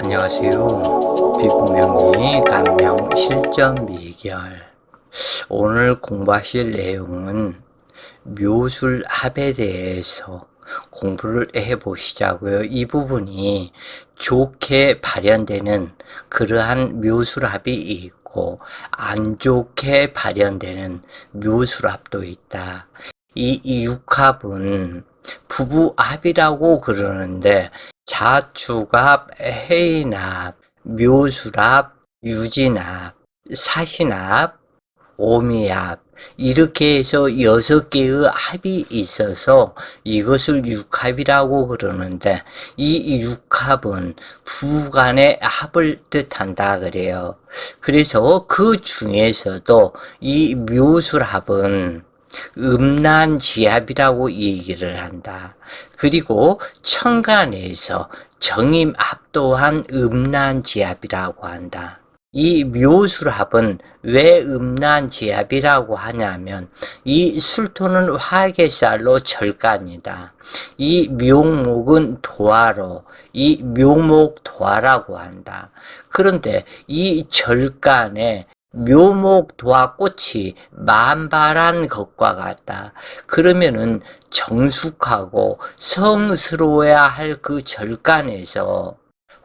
안녕하세요. 비구명의 감명 실전 비결. 오늘 공부하실 내용은 묘술 합에 대해서 공부를 해보시자고요. 이 부분이 좋게 발현되는 그러한 묘술합이 있고 안 좋게 발현되는 묘술합도 있다. 이, 이 육합은 부부합이라고 그러는데 자축합, 해인합, 묘술합, 유진합, 사신합, 오미합 이렇게 해서 여섯 개의 합이 있어서 이것을 육합이라고 그러는데 이 육합은 부간의 합을 뜻한다 그래요. 그래서 그 중에서도 이 묘술합은 음란지합이라고 얘기를 한다. 그리고 천간에서 정임합 또한 음란지합이라고 한다. 이 묘술합은 왜 음란지합이라고 하냐면 이 술토는 화의 쌀로 절간이다. 이 묘목은 도화로 이 묘목 도화라고 한다. 그런데 이 절간에 묘목 도화 꽃이 만발한 것과 같다. 그러면은 정숙하고 성스러워야 할 그 절간에서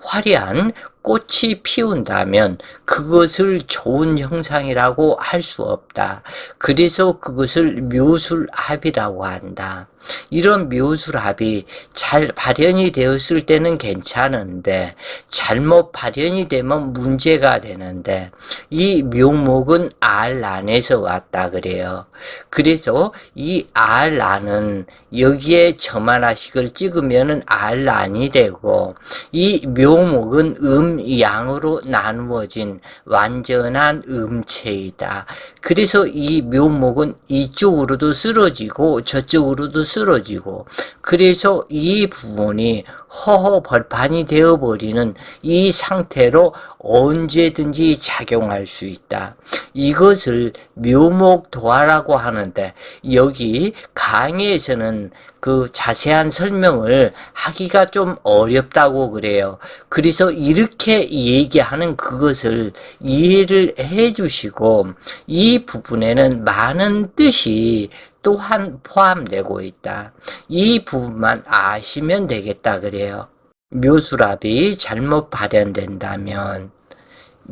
화려한 꽃이 피운다면 그것을 좋은 형상이라고 할 수 없다. 그래서 그것을 묘술합이라고 한다. 이런 묘술합이 잘 발현이 되었을 때는 괜찮은데 잘못 발현이 되면 문제가 되는데 이 묘목은 알 안에서 왔다 그래요. 그래서 이 알 안은 여기에 점 하나씩을 찍으면은 알 안이 되고 이 묘목은 음 양으로 나누어진 완전한 음체이다. 그래서 이 묘목은 이쪽으로도 쓰러지고 저쪽으로도 쓰러지고 그래서 이 부분이 허허벌판이 되어버리는 이 상태로 언제든지 작용할 수 있다. 이것을 묘목도화라고 하는데 여기 강의에서는 그 자세한 설명을 하기가 좀 어렵다고 그래요. 그래서 이렇게 얘기하는 그것을 이해를 해 주시고 이 부분에는 많은 뜻이 또한 포함되고 있다. 이 부분만 아시면 되겠다 그래요. 묘수랍이 잘못 발현된다면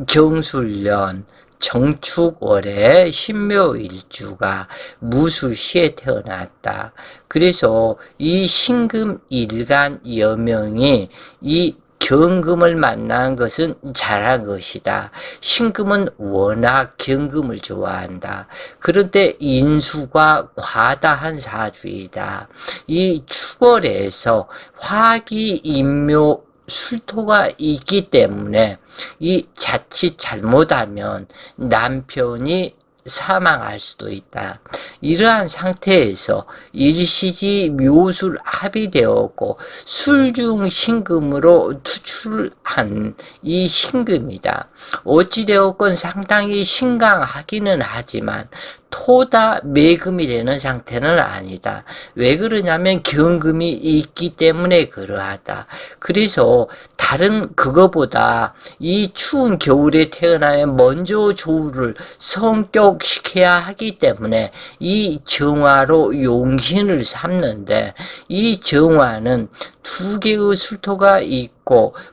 경술년 정축월에 신묘일주가 무수시에 태어났다. 그래서 이 신금 일간 여명이 이 경금을 만난 것은 잘한 것이다. 신금은 워낙 경금을 좋아한다. 그런데 인수가 과다한 사주이다. 이 축월에서 화기 인묘 술토가 있기 때문에 이 자칫 잘못하면 남편이 사망할 수도 있다. 이러한 상태에서 일시지 묘술 합의되었고 술중 신금으로 투출한 이 신금이다. 어찌되었건 상당히 신강하기는 하지만 토다 매금이 되는 상태는 아니다. 왜 그러냐면 경금이 있기 때문에 그러하다. 그래서 다른 그거보다 이 추운 겨울에 태어나면 먼저 조우를 성격시켜야 하기 때문에 이 정화로 용신을 삼는데 이 정화는 두 개의 술토가 있고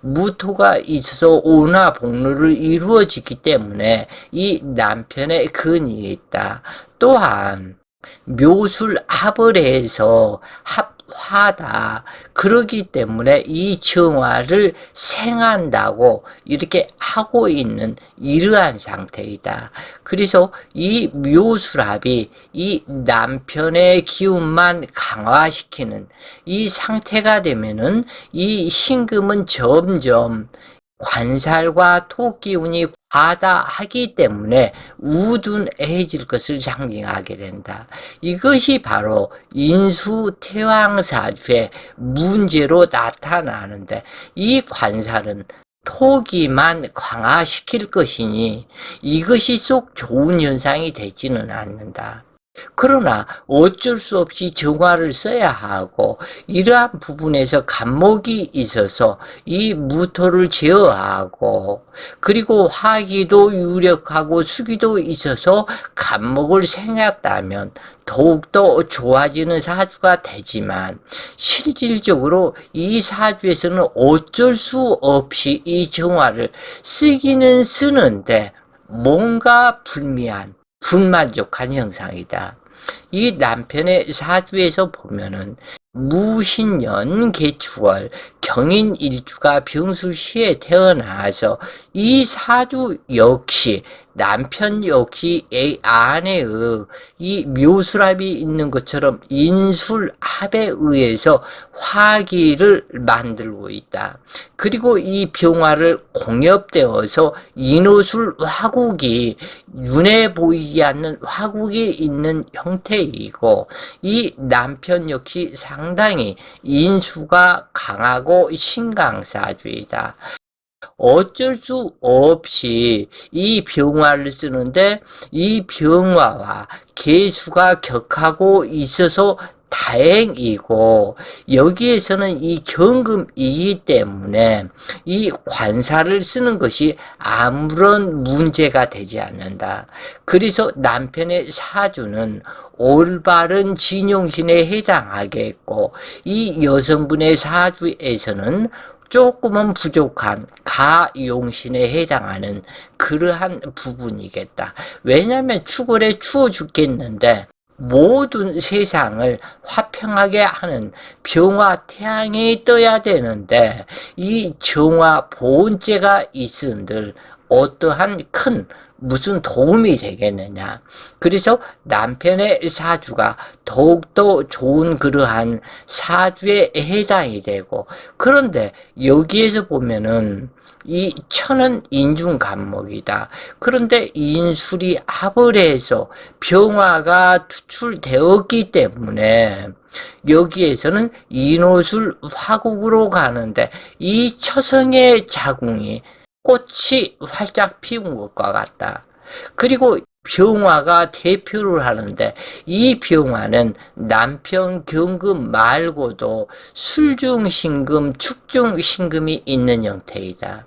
무토가 있어서 오나 복로를 이루어지기 때문에 이 남편의 근이 있다. 또한 묘술 합을 해서 합 화다. 그러기 때문에 이 정화를 생한다고 이렇게 하고 있는 이러한 상태이다. 그래서 이 묘술합이 이 남편의 기운만 강화시키는 이 상태가 되면은 이 신금은 점점 관살과 토기운이 과다하기 때문에 우둔해질 것을 상징하게 된다. 이것이 바로 인수태왕사주의 문제로 나타나는데 이 관살은 토기만 강화시킬 것이니 이것이 쏙 좋은 현상이 되지는 않는다. 그러나 어쩔 수 없이 정화를 써야 하고 이러한 부분에서 간목이 있어서 이 무토를 제어하고 그리고 화기도 유력하고 수기도 있어서 간목을 생각다면 더욱더 좋아지는 사주가 되지만 실질적으로 이 사주에서는 어쩔 수 없이 이 정화를 쓰기는 쓰는데 뭔가 불미한 불만족한 형상이다. 이 남편의 사주에서 보면은 무신년 개축월 경인 일주가 병수시에 태어나서 이 사주 역시 남편 역시 이 아내의 이 묘수랍이 있는 것처럼 인술합에 의해서 화기를 만들고 있다. 그리고 이 병화를 공엽되어서 인호술 화국이 눈에 보이지 않는 화국이 있는 형태이고 이 남편 역시 상 당히 인수가 강하고 신강사주이다. 어쩔 수 없이 이 병화를 쓰는데 이 병화와 개수가 격하고 있어서 다행이고 여기에서는 이 경금이기 때문에 이 관사를 쓰는 것이 아무런 문제가 되지 않는다. 그래서 남편의 사주는 올바른 진용신에 해당하겠고 이 여성분의 사주에서는 조금은 부족한 가용신에 해당하는 그러한 부분이겠다. 왜냐하면 추월에 추워 죽겠는데 모든 세상을 화평하게 하는 병화 태양이 떠야 되는데 이 정화 보온제가 있은들 어떠한 큰 무슨 도움이 되겠느냐. 그래서 남편의 사주가 더욱더 좋은 그러한 사주에 해당이 되고, 그런데 여기에서 보면은 이 천은 인중간목이다. 그런데 인술이 합을 해서 병화가 투출되었기 때문에 여기에서는 인호술 화국으로 가는데 이 처성의 자궁이 꽃이 활짝 피운 것과 같다. 그리고 병화가 대표를 하는데 이 병화는 남편 경금 말고도 술중신금, 축중신금이 있는 형태이다.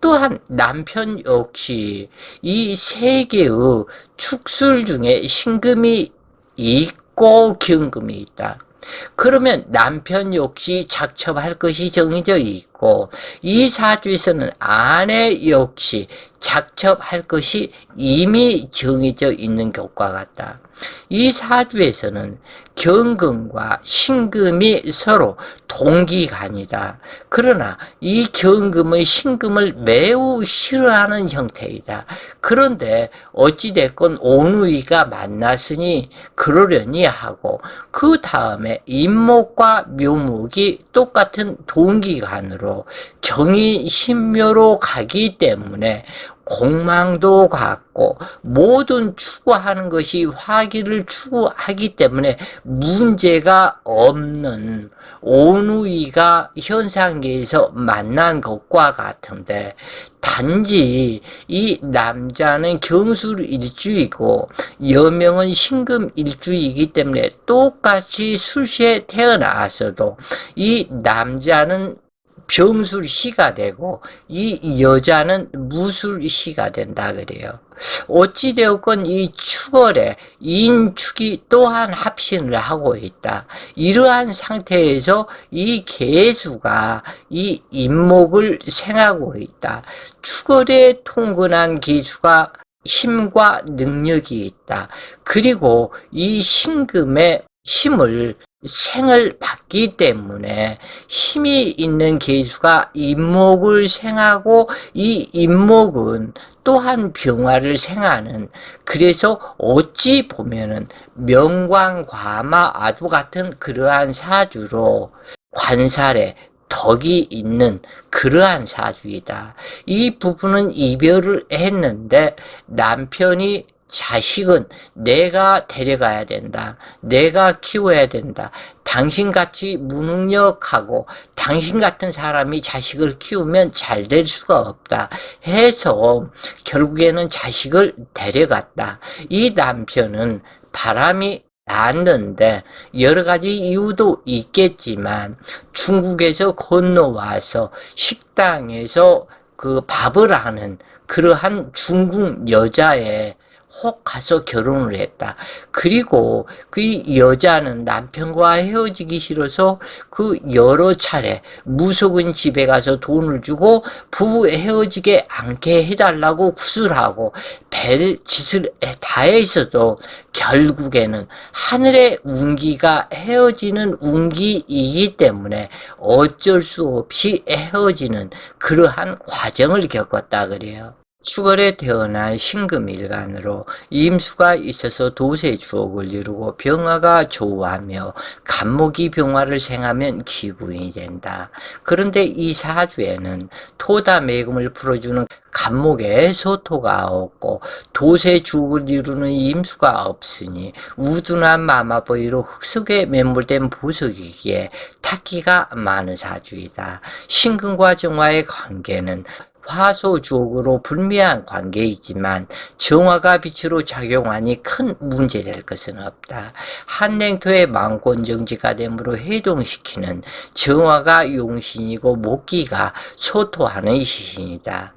또한 남편 역시 이 세 개의 축술 중에 신금이 있고 경금이 있다. 그러면 남편 역시 작첩할 것이 정해져 있고 이 사주에서는 아내 역시 작첩할 것이 이미 정해져 있는 것과 같다. 이 사주에서는 경금과 신금이 서로 동기간이다. 그러나 이 경금은 신금을 매우 싫어하는 형태이다. 그런데 어찌됐건 온우이가 만났으니 그러려니 하고 그 다음에 임목과 묘목이 똑같은 동기간으로 경이 신묘로 가기 때문에 공망도 같고 모든 추구하는 것이 화기를 추구하기 때문에 문제가 없는 온우이가 현상계에서 만난 것과 같은데 단지 이 남자는 경술 일주이고 여명은 신금 일주이기 때문에 똑같이 수시에 태어나서도 이 남자는 병술시가 되고 이 여자는 무술시가 된다 그래요. 어찌되었건 이 축월에 인축이 또한 합신을 하고 있다. 이러한 상태에서 이 개수가 이 인목을 생하고 있다. 축월에 통근한 개수가 힘과 능력이 있다. 그리고 이 신금의 힘을 생을 받기 때문에 힘이 있는 개수가 임목을 생하고 이 임목은 또한 병화를 생하는 그래서 어찌 보면은 명광과마 아두 같은 그러한 사주로 관살에 덕이 있는 그러한 사주이다. 이 부분은 이별을 했는데 남편이 자식은 내가 데려가야 된다. 내가 키워야 된다. 당신같이 무능력하고 당신 같은 사람이 자식을 키우면 잘 될 수가 없다. 해서 결국에는 자식을 데려갔다. 이 남편은 바람이 났는데 여러 가지 이유도 있겠지만 중국에서 건너와서 식당에서 그 밥을 하는 그러한 중국 여자에 혹 가서 결혼을 했다. 그리고 그 여자는 남편과 헤어지기 싫어서 그 여러 차례 무속인 집에 가서 돈을 주고 부부 헤어지게 않게 해달라고 구슬하고 별 짓을 다 했어도 결국에는 하늘의 운기가 헤어지는 운기이기 때문에 어쩔 수 없이 헤어지는 그러한 과정을 겪었다 그래요. 추월에 태어난 신금일간으로 임수가 있어서 도세 주옥을 이루고 병화가 좋아하며 간목이 병화를 생하면 기부인이 된다. 그런데 이 사주에는 토다 매금을 풀어주는 간목에 소토가 없고 도세 주옥을 이루는 임수가 없으니 우둔한 마마보이로 흙속에 매몰된 보석이기에 탁기가 많은 사주이다. 신금과 정화의 관계는 화소주옥으로 불미한 관계이지만 정화가 빛으로 작용하니 큰 문제될 것은 없다. 한냉토의 망권정지가 되므로 해동시키는 정화가 용신이고 목기가 소토하는 시신이다.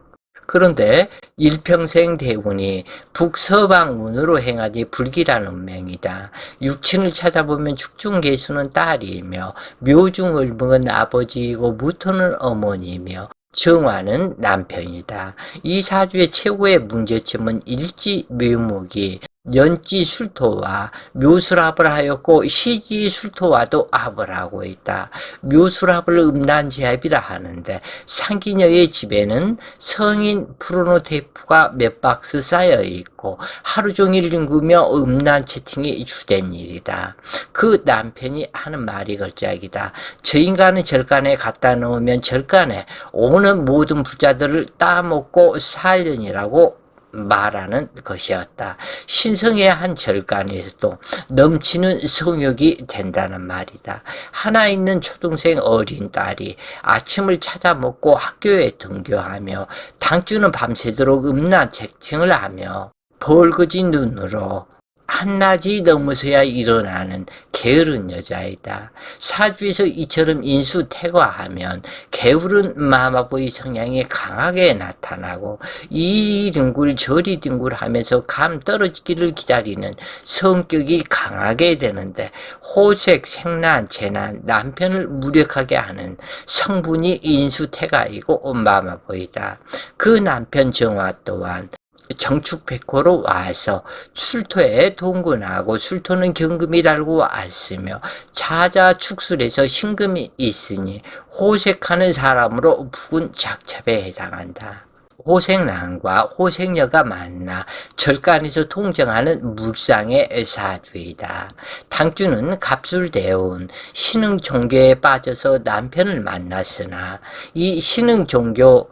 그런데 일평생 대운이 북서방문으로 행하지 불기라는 운명이다. 육친을 찾아보면 축중계수는 딸이며 묘중을먹은 아버지이고 무토는 어머니이며 정화는 남편이다. 이 사주의 최고의 문제점은 일지 묘목이 연지 술토와 묘술합을 하였고 시지 술토와도 합을 하고 있다. 묘술합을 음란지합이라 하는데 상기녀의 집에는 성인 프로노테이프가 몇 박스 쌓여 있고 하루 종일 읽으며 음란 채팅이 주된 일이다. 그 남편이 하는 말이 걸작이다. 저 인간은 절간에 갖다 놓으면 절간에 오는 모든 부자들을 따먹고 살려니라고 말하는 것이었다. 신성의 한 절간에서도 넘치는 성욕이 된다는 말이다. 하나 있는 초등생 어린 딸이 아침을 찾아 먹고 학교에 등교하며 당주는 밤새도록 음란 책칭을 하며 벌거진 눈으로 한낮이 넘어서야 일어나는 게으른 여자이다. 사주에서 이처럼 인수태과하면 게으른 마마보이 성향이 강하게 나타나고 이리 뒹굴 저리 뒹굴 하면서 감 떨어지기를 기다리는 성격이 강하게 되는데 호색, 생난, 재난, 남편을 무력하게 하는 성분이 인수태가이고 마마보이다. 그 남편 정화 또한 정축백호로 와서 출토에 동근하고 출토는 경금이 달고 왔으며 자자 축술에서 신금이 있으니 호색하는 사람으로 묵은 작첩에 해당한다. 호색난과 호색녀가 만나 절간에서 통정하는 물상의 사주이다. 당주는 갑술대운 신흥 종교에 빠져서 남편을 만났으나 이 신흥 종교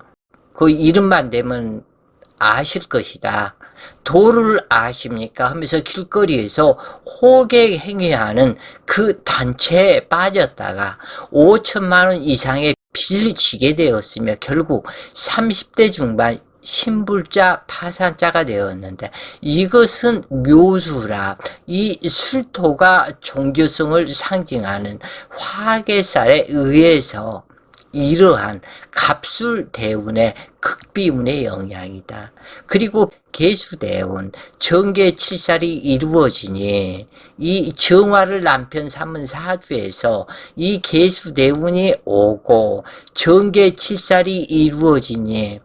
그 이름만 되면 아실 것이다. 도를 아십니까? 하면서 길거리에서 호객 행위하는 그 단체에 빠졌다가 5천만 원 이상의 빚을 지게 되었으며 결국 30대 중반 신불자 파산자가 되었는데 이것은 묘수라 이 술토가 종교성을 상징하는 화계살에 의해서 이러한 갑술 대운의 극비운의 영향이다. 그리고 개수대운 정계 칠살이 이루어지니 이 정화를 남편 삼은 사주에서 이 개수대운이 오고 정계 칠살이 이루어지니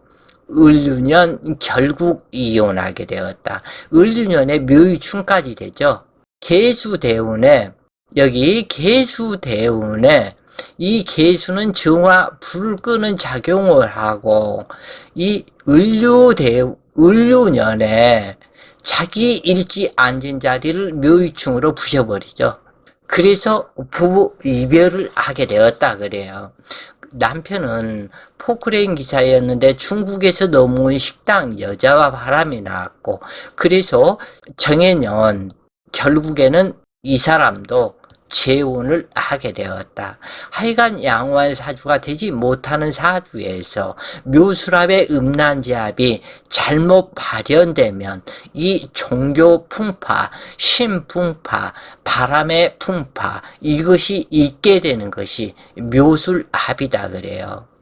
을류년 결국 이혼하게 되었다. 을류년에 묘유충까지 되죠. 개수대운에 여기 개수대운에 이 개수는 정화 불을 끄는 작용을 하고 이 을료대 을료년에 자기 일지 앉은 자리를 묘유충으로 부셔버리죠. 그래서 부부 이별을 하게 되었다 그래요. 남편은 포크레인 기사였는데 중국에서 넘어온 식당 여자와 바람이 나왔고 그래서 정해년 결국에는 이 사람도 재혼을 하게 되었다. 하여간 양호한 사주가 되지 못하는 사주에서 묘수랍의 음란지압이 잘못 발현되면 이 종교 풍파, 신풍파, 바람의 풍파 이것이 있게 되는 것이 묘술합이다 그래요.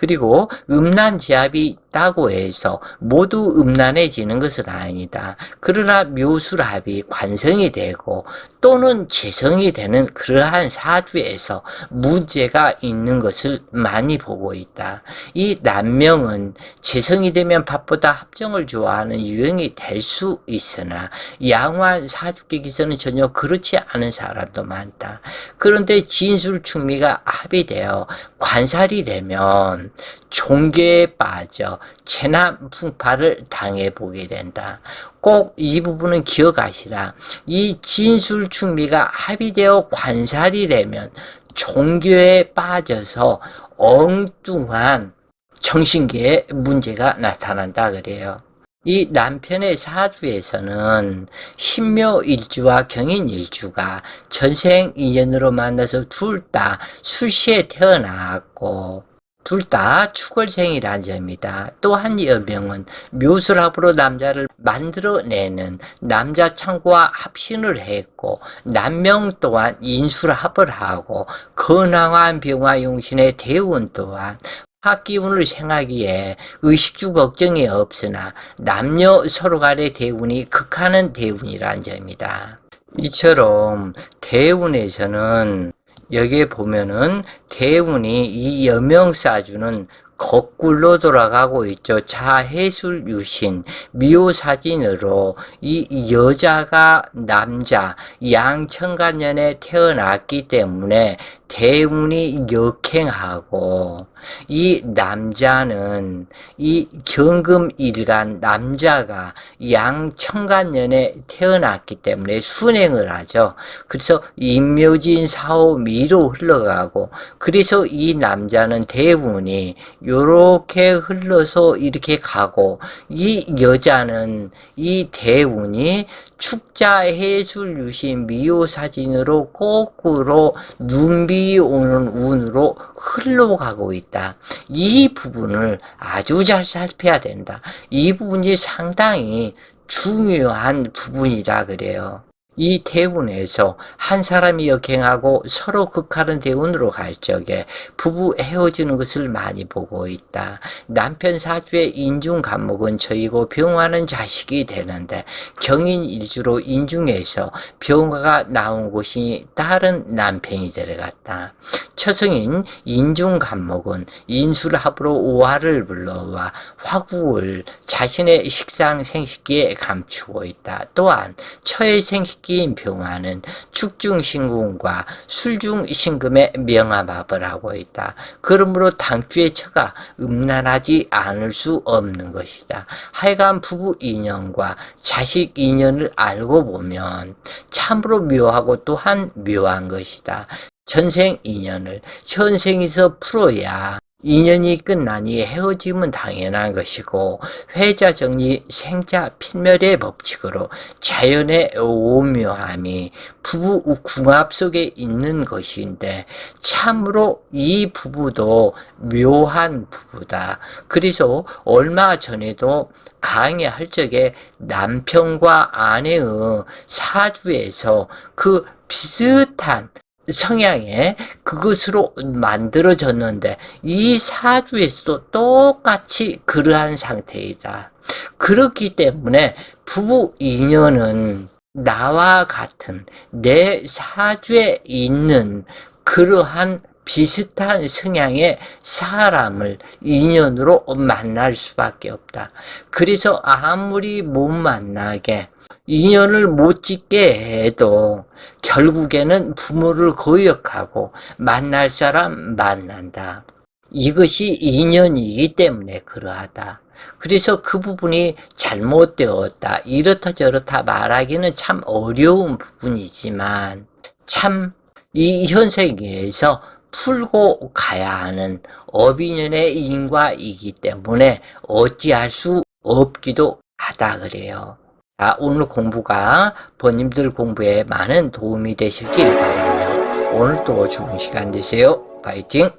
그리고 음란 지압이 있다고 해서 모두 음란해지는 것은 아니다. 그러나 묘술합이 관성이 되고 또는 재성이 되는 그러한 사주에서 문제가 있는 것을 많이 보고 있다. 이 남명은 재성이 되면 밥보다 합정을 좋아하는 유형이 될 수 있으나 양호한 사주객에서는 전혀 그렇지 않은 사람도 많다. 그런데 진술 충미가 합의되어 관살이 되면 종교에 빠져 재난 풍파를 당해 보게 된다. 꼭 이 부분은 기억하시라. 이 진술 충미가 합의되어 관살이 되면 종교에 빠져서 엉뚱한 정신계에 문제가 나타난다 그래요. 이 남편의 사주에서는 신묘일주와 경인일주가 전생 인연으로 만나서 둘 다 수시에 태어났고 둘 다 축월생이라는 점입니다. 또한 여명은 묘술합으로 남자를 만들어내는 남자 창고와 합신을 했고 남명 또한 인술합을 하고 건강한 병화 용신의 대운 또한 학기운을 생하기에 의식주 걱정이 없으나 남녀 서로 간의 대운이 극하는 대운이라는 점입니다. 이처럼 대운에서는 여기에 보면은 대운이 이 여명사주는 거꾸로 돌아가고 있죠. 자해술 유신 미호사진으로 이 여자가 남자 양천간년에 태어났기 때문에 대운이 역행하고 이 남자는 이 경금일간 남자가 양천간년에 태어났기 때문에 순행을 하죠. 그래서 임묘진 사오 미로 흘러가고 그래서 이 남자는 대운이 요렇게 흘러서 이렇게 가고 이 여자는 이 대운이 축자 해술 유신 미호 사진으로 거꾸로 눈비 오는 운으로 흘러가고 있다. 이 부분을 아주 잘 살펴야 된다. 이 부분이 상당히 중요한 부분이다 그래요. 이 대운에서 한 사람이 역행하고 서로 극하는 대운으로 갈 적에 부부 헤어지는 것을 많이 보고 있다. 남편 사주의 인중 간목은 저이고 병화는 자식이 되는데 경인 일주로 인중에서 병화가 나온 곳이 다른 남편이 데려갔다. 처성인 인중 간목은 인술합으로 오화를 불러와 화구를 자신의 식상 생식기에 감추고 있다. 또한 처의 생식기 인 병화는 축중신궁과 술중신금의 명암합을 하고 있다. 그러므로 당주의 처가 음란하지 않을 수 없는 것이다. 하여간 부부 인연과 자식 인연을 알고 보면 참으로 묘하고 또한 묘한 것이다. 전생 인연을 현생에서 풀어야 인연이 끝나니 헤어짐은 당연한 것이고 회자 정리 생자 필멸의 법칙으로 자연의 오묘함이 부부 궁합 속에 있는 것인데 참으로 이 부부도 묘한 부부다. 그래서 얼마 전에도 강의할 적에 남편과 아내의 사주에서 그 비슷한 성향의 그것으로 만들어졌는데 이 사주에서도 똑같이 그러한 상태이다. 그렇기 때문에 부부 인연은 나와 같은 내 사주에 있는 그러한 비슷한 성향의 사람을 인연으로 만날 수밖에 없다. 그래서 아무리 못 만나게 인연을 못 짓게 해도 결국에는 부모를 거역하고 만날 사람 만난다. 이것이 인연이기 때문에 그러하다. 그래서 그 부분이 잘못되었다. 이렇다 저렇다 말하기는 참 어려운 부분이지만 참 이 현세계에서 풀고 가야 하는 어비년의 인과이기 때문에 어찌할 수 없기도 하다 그래요. 자, 오늘 공부가 번님들 공부에 많은 도움이 되셨길 바라며 오늘도 좋은 시간 되세요. 파이팅!